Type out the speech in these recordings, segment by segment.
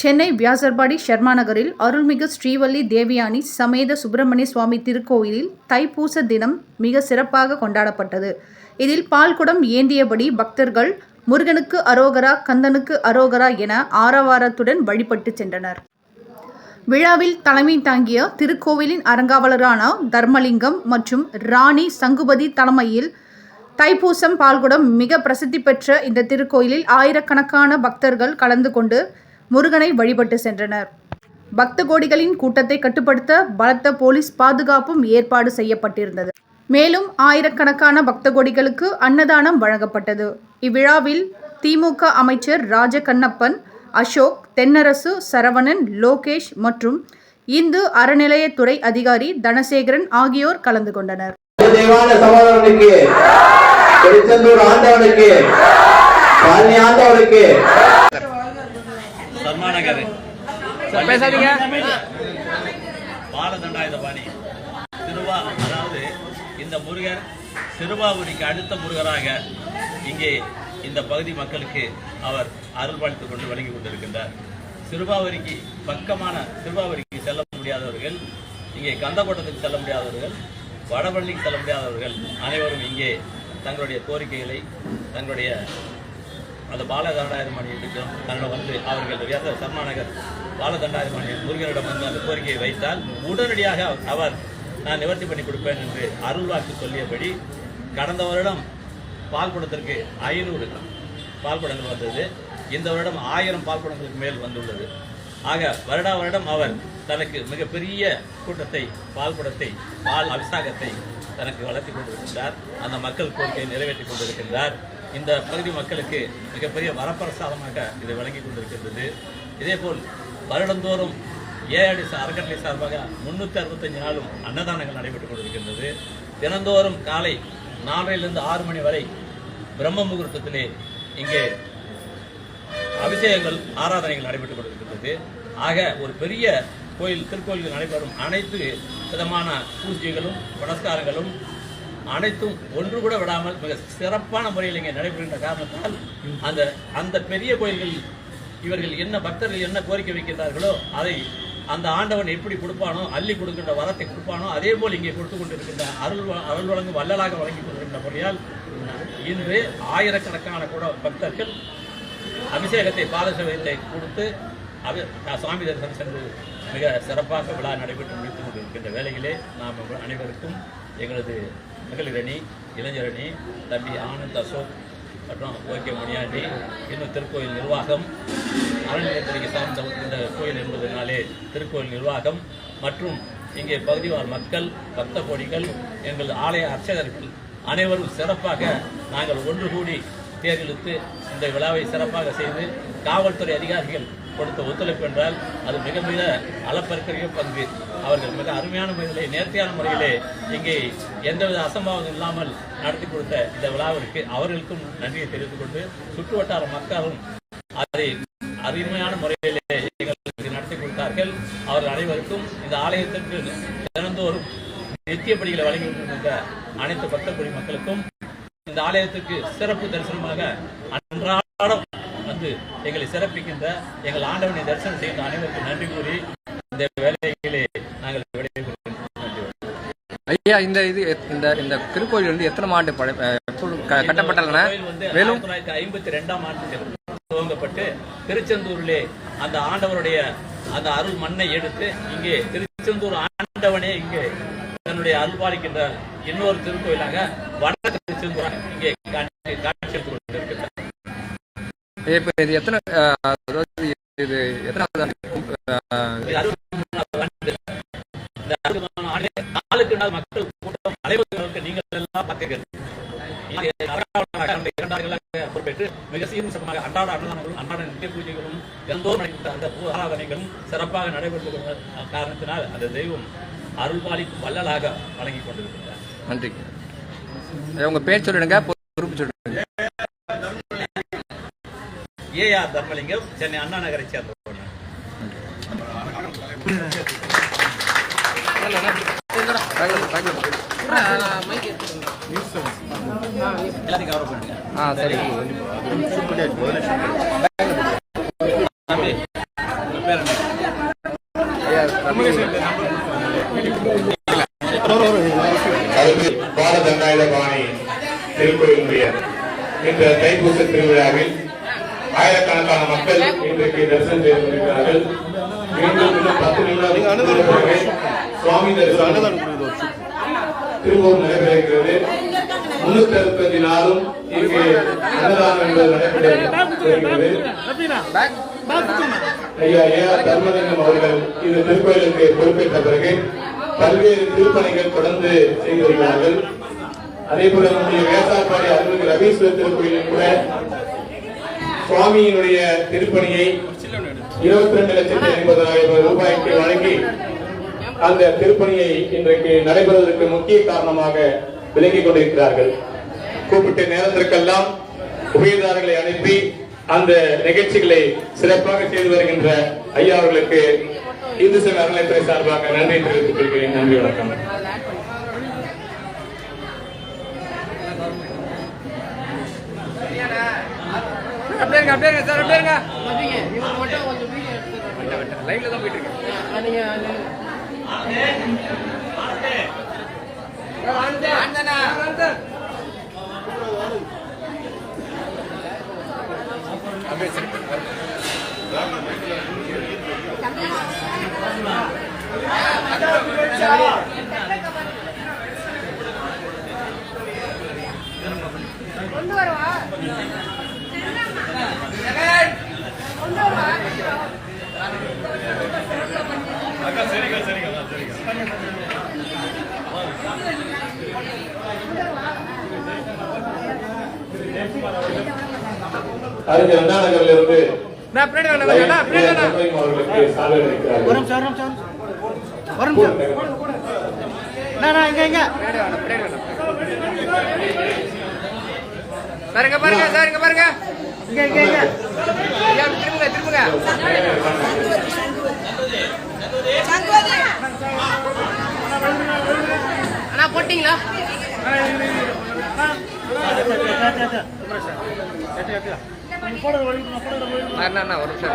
சென்னை வியாசர்பாடி ஷர்மா நகரில் அருள்மிகு ஸ்ரீவல்லி தேவியானி சமேத சுப்பிரமணிய சுவாமி திருக்கோயிலில் தைப்பூச தினம் மிக சிறப்பாக கொண்டாடப்பட்டது. இதில் பால்குடம் ஏந்தியபடி பக்தர்கள் முருகனுக்கு அரோகரா கந்தனுக்கு அரோகரா என ஆரவாரத்துடன் வழிபட்டு சென்றனர். விழாவில் தலைமை தாங்கிய திருக்கோவிலின் அரங்காவலரான தர்மலிங்கம் மற்றும் ராணி சங்குபதி தலைமையில் தைப்பூசம் பால்குடம் மிக பிரசித்தி பெற்ற இந்த திருக்கோயிலில் ஆயிரக்கணக்கான பக்தர்கள் கலந்து கொண்டு முருகனை வழிபட்டு சென்றனர். பக்த கோடிகளின் கூட்டத்தை கட்டுப்படுத்த பலத்த போலீஸ் பாதுகாப்பும் ஏற்பாடு செய்யப்பட்டிருந்தது. மேலும் ஆயிரக்கணக்கான பக்த கோடிகளுக்கு அன்னதானம் வழங்கப்பட்டது. இவ்விழாவில் திமுக அமைச்சர் ராஜகண்ணப்பன் அசோக் தென்னரசு சரவணன் லோகேஷ் மற்றும் இந்து அறநிலையத்துறை அதிகாரி தனசேகரன் ஆகியோர் கலந்து கொண்டனர். சர்மாநகர் பேசாதீங்க. பாலதண்டாயுதபாணி திருவா அதாவது இந்த முருகர் சிறுவாபுரிக்கு அடுத்த முருகராக இங்கே இந்த பகுதி மக்களுக்கு அவர் அருள்பாலித்துக் கொண்டு வழங்கி கொண்டிருக்கின்றார். சிறுபாவரிக்கு பக்கமான சிறுபாவரிக்கு செல்ல முடியாதவர்கள் இங்கே கந்தக்கோட்டத்துக்கு செல்ல முடியாதவர்கள் வடபழனிக்கு செல்ல முடியாதவர்கள் அனைவரும் இங்கே தங்களுடைய கோரிக்கைகளை தங்களுடைய அந்த பாலதண்டாயுதமணி திட்டம் தன்னிடம் வந்து அவர்கள் வியாச சர்மாநகர் பாலதண்டாயுதமணி முருகனிடம் வந்து அந்த கோரிக்கையை வைத்தால் உடனடியாக அவர் நான் நிவர்த்தி பண்ணி கொடுப்பேன் என்று அருள்வாக்கு சொல்லியபடி கடந்த வருடம் பால் குடத்திற்கு ஐநூறு பால் குடங்கள் வந்தது. இந்த வருடம் ஆயிரம் பால்குடங்களுக்கு மேல் வந்துள்ளது. ஆக வருடா வருடம் அவர் தனக்கு மிகப்பெரிய கூட்டத்தை பால்குடத்தை பால் அபிசாகத்தை தனக்கு வளர்த்தி கொண்டிருக்கின்றார். அந்த மக்கள் கோரிக்கையை நிறைவேற்றி கொண்டிருக்கின்றார். இந்த பகுதி மக்களுக்கு மிகப்பெரிய வரப்பிரசாதமாக இதை வழங்கி கொண்டிருக்கின்றது. இதேபோல் வருடந்தோறும் ஏஐடி அறக்கட்டளை சார்பாக முன்னூற்றி அறுபத்தஞ்சு நாளும் அன்னதானங்கள் நடைபெற்றுக் கொண்டிருக்கின்றது. தினந்தோறும் காலை நாலரையிலிருந்து ஆறு மணி வரை பிரம்ம முகூர்த்தத்திலே இங்கே அபிஷேகங்கள் ஆராதனைகள் நடைபெற்றுக் கொண்டிருக்கின்றது. ஆக ஒரு பெரிய கோயில் திருக்கோயில்கள் நடைபெறும் அனைத்து விதமான பூஜைகளும் புனஸ்காரங்களும் அனைத்தும் ஒன்று கூட விடாமல் மிக சிறப்பான முறையில் இங்கே நடைபெறுகின்ற காரணத்தால் அந்த அந்த பெரிய கோயில்கள் இவர்கள் என்ன பக்தர்கள் என்ன கோரிக்கை வைக்கின்றார்களோ அதை அந்த ஆண்டவன் எப்படி கொடுப்பானோ அள்ளி கொடுக்கின்ற வரத்தை கொடுப்பானோ அதே போல் இங்கே கொடுத்து கொண்டிருக்கின்ற அருள் அருள் வழங்கும் வள்ளலாக வழங்கி கொண்டிருக்கின்ற முறையால் இன்று ஆயிரக்கணக்கான கூட பக்தர்கள் அபிஷேகத்தை பாலசேவத்தை கொடுத்து அபி சுவாமி தரிசனம் சென்று மிக சிறப்பாக விழா நடைபெற்று முடித்துக் கொண்டிருக்கின்ற வேளையிலே நாம் அனைவருக்கும் எங்களது மகளிரணி இளைஞரணி தம்பி ஆனந்த் அசோக் மற்றும் ஓகே முனியாண்டி இன்னும் திருக்கோயில் நிர்வாகம். அறநிலையத்துறைக்கு சார்ந்த இந்த கோயில் என்பதனாலே திருக்கோயில் நிர்வாகம் மற்றும் இங்கே பகுதிவார் மக்கள் பக்த கோடிகள் எங்கள் ஆலய அர்ச்சகர்கள் அனைவரும் சிறப்பாக நாங்கள் ஒன்று கூடி தேர்ந்தெடுத்து இந்த விழாவை சிறப்பாக செய்து காவல்துறை அதிகாரிகள் கொடுத்த ஒத்துழைப்பு என்றால் அது மிக மிக அளப்பற்கரிய பங்கு. அவர்கள் மிக அருமையான முறையிலே நேர்த்தியான முறையிலே இங்கே எந்தவித அசம்பாவம் இல்லாமல் நடத்தி கொடுத்த இந்த விழாவிற்கு அவர்களுக்கும் நன்றியை தெரிவித்துக் கொண்டு சுற்று வட்டார மக்களும் அதை அருமையான முறையிலே எங்களுக்கு நடத்தி கொடுத்தார்கள். அவர்கள் அனைவருக்கும் இந்த ஆலயத்திற்கு தினந்தோறும் நித்தியப்படிகளை வழங்கி கொண்டிருந்த அனைத்து பக்தகுடி மக்களுக்கும் இந்த ஆலயத்துக்கு சிறப்பு தரிசனமாக அன்றாடம் வந்து எங்களை சிறப்பிக்கின்ற எங்கள் ஆண்டவனை தரிசனம் செய்கின்ற அனைவருக்கும் நன்றி கூறி இந்த வேலைகளை நாங்கள் விடைபெறுகிறோம். ஐயா இந்த இது இந்த இந்த திருக்கோயில் வந்து எத்தனை ஆண்டு பழ அஹ், எப்பொழுது க- கட்டப்பட்டன? கோயில் வந்து மேலும்? தொள்ளாயிரத்தி ஐம்பத்தி ரெண்டாம் ஆண்டு துவங்கப்பட்டு திருச்செந்தூரிலே அந்த ஆண்டவருடைய அந்த அருள் மண்ணை எடுத்து இங்கே திருச்செந்தூர் ஆண்டவனே இங்கே தன்னுடைய அருள் பாலிக்கின்ற இன்னொரு திருக்கோயிலாக வட திருச்செந்தூர் இங்கே காட்சி இப்போ இது எத்தனை அதாவது இது எத்தனை அஹ், இது அறுபத்தி ஆண்டு. இந்த அறுபத்தி ஆண்டு நாளுக்கு நாள் மக்கள் கூட்டம் அலைவதற்கு நீங்கள் எல்லாம் பார்த்தீர்கள் இங்கே அறங்காவலராக கடந்த இரண்டு ஆண்டுகளாக பொறுப்பேற்று மிக சீரும் சிறப்பாக அன்றாட அன்னதானங்களும் அன்றாட நித்திய பூஜைகளும் நடைபெற்ற அந்த ஆராதனைகளும் சிறப்பாக நடைபெற்று காரணத்தினால் அந்த தெய்வம் அருள்பாலிக்கும் வள்ளலாக வழங்கி கொண்டிருக்கிறார் நன்றி உங்க பேர் சொல்லிடுங்க பொறுப்பு சொல்லிடுங்க. ஏ ஆர் தர்மலிங்கம் சென்னை அண்ணா நகரை சேர்ந்தவர் எல்லாத்தையும் கவர் பண்ணுங்க ஆ சரி பாரதண்டாயுத பாணி திருக்கோயிலுடைய இந்த தைப்பூச திருவிழாவில் ஆயிரக்கணக்கான மக்கள் இன்றைக்கு தரிசனம் செய்து கொண்டிருக்கிறார்கள் மீண்டும் இன்னும் பத்து நிமிடம் சுவாமி தரிசனம் திருவோம் நடைபெறுகிறது. முன்னூத்தி அறுபத்தஞ்சு நாளும் இங்கு அன்னதானம் என்பது நடைபெறுகிறது ஐயா ஐயா தர்மலிங்கம் அவர்கள் இந்த திருக்கோயிலுக்கு பொறுப்பேற்ற பிறகு பல்வேறு திருப்பணிகள் தொடர்ந்து செய்து வருகிறார்கள். அதே போல நம்முடைய வேசாப்பாடி அருள்மிகு ரவீஸ்வரர் திருக்கோயிலில் கூட சுவாமியினுடைய திருப்பணியை இருபத்தி ரெண்டு லட்சத்தி ஐம்பதாயிரம் ரூபாய்க்கு வழங்கி அந்த திருப்பணியை இன்றைக்கு நடைபெறுவதற்கு முக்கிய காரணமாக விலகிக் கொண்டிருக்கிறார்கள். கூப்பிட்ட நேரத்திற்கெல்லாம் உபயதாரர்களை அனுப்பி அந்த நிகழ்ச்சிகளை சிறப்பாக செய்து வருகின்ற ஐயா அவர்களுக்கு இந்து சமய அறநிலைத்துறை சார்பாக நன்றி தெரிவித்துக் கொள்கிறேன். நன்றி வணக்கம். அப்படியே இருங்க அப்படியே இருங்க சார் அப்படியே இருங்க. லைவ்ல தான் போயிட்டு இருக்கு அப்படியே சரி நகரில் இருந்து நான் பின்னாடி வாங்க, வாங்க, அண்ணா, பின்னாடி வாங்க. அவர்களுக்கு சாலை அளிக்கிறார்கள். பின்னாடி வாங்க, பின்னாடி வாங்க. சார். இங்க பாருங்க சார் இங்க பாருங்க. இங்க இங்க இங்க. அண்ணா போட்டீங்களா? அண்ணா ஒரு நிமிஷம்.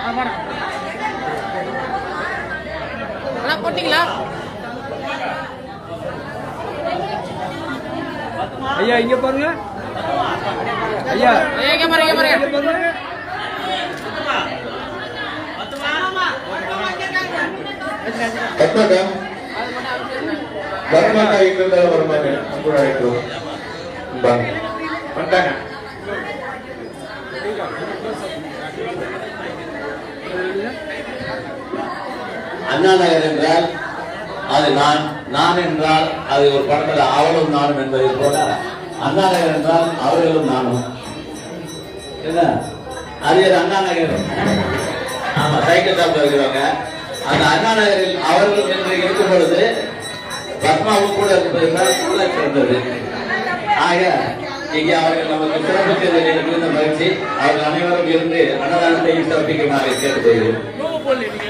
அண்ணா போட்டீங்களா? ஐயா இங்க பாருங்க. ஐயா. ஐயா இங்க பாருங்க இங்க பாருங்க. பத்மாக்கா வரமாட்டா இருக்கிறதா வரமாட்டேன் அண்ணா நகர் என்றால் அது நான் நான் என்றால் அது ஒரு படத்துல அவளும் நானும் என்பதை போல அண்ணா நகர் என்றால் அவர்களும் நானும் என்ன அது அண்ணா நகர் ஆமா சைக்கிள் ஷாப்ல இருக்கிறவங்க அந்த அண்ணா நகரில் அவர்கள் என்று இருக்கும் பொழுது பத்மாவும் கூட இருப்பதுதான் கூட சிறந்தது ஆக இங்கே அவர்கள் நமக்கு சிறப்பு செய்ததை மிகுந்த மகிழ்ச்சி அவர்கள் அனைவரும் இருந்து அன்னதானத்தை சிறப்பிக்குமாறு கேட்டுக்கொள்கிறேன்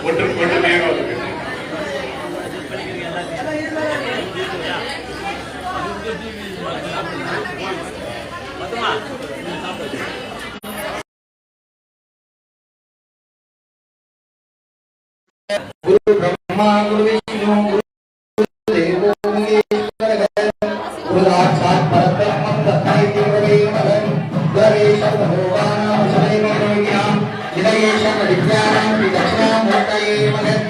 ஒன்றுக்கு ஒன்று நேரம் குரு பிரம்மா குரு விஷ்ணு ஆரம்பம் பகவானாம் சதைவம் இதயேஷம் வித்யானாம் விதக்ஷாமூர்த்தயே மகன்